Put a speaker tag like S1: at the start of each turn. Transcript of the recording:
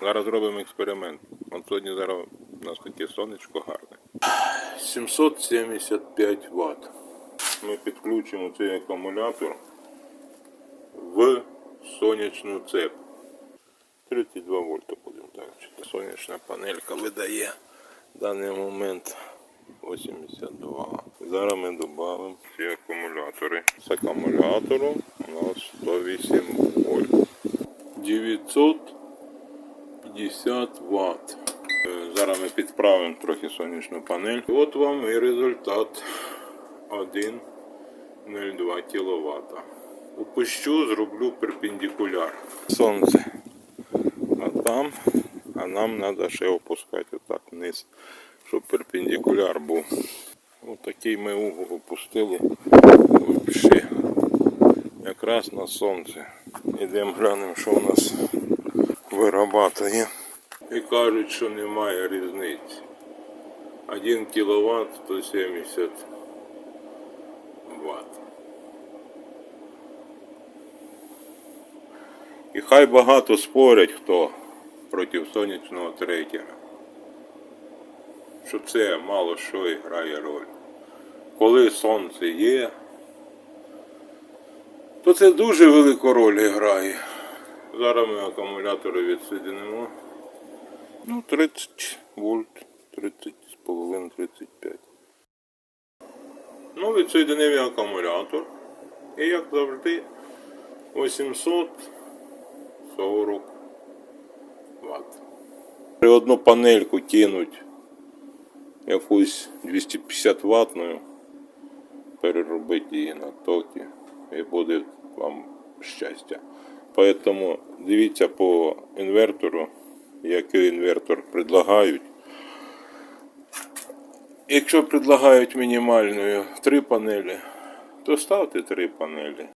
S1: Зараз зробимо експеримент. От сьогодні зараз у нас таке сонечко гарне. 775 Вт. Ми підключимо цей акумулятор в сонячну цеп. 32 вольта будемо так читати. Сонячна панелька видає в даний момент 82. Зараз ми додамо ці акумулятори. З акумулятором у нас 108 вольт. 950 Вт. Е, Зараз ми підправимо трохи сонячну панель. От вам і результат 1,02 кВт. Опущу, зроблю перпендикуляр. Сонце. А там, а нам треба ще опускати отак вниз, щоб перпендикуляр був. Отакий ми угол опустили взагалі. Якраз на сонце. Ідемо глянемо, що у нас вирабатує. І кажуть, що немає різниці. 1 кВт 170 Вт. І хай багато спорять хто проти сонячного трекера. Що це мало що і грає роль. Коли сонце є, то це дуже велику роль грає. Зараз ми акумулятори відсоединимо. Ну, 30 вольт, 30 з половиною 35. Ну, відсоединив я акумулятор. І як завжди 840 Вт. При одну панельку кинуть якусь 250 ватною, переробити її на токи і буде вам щастя. Поэтому дивіться по інвертору, який інвертор предлагають. Якщо предлагають мінімальною три панелі, то ставте три панелі.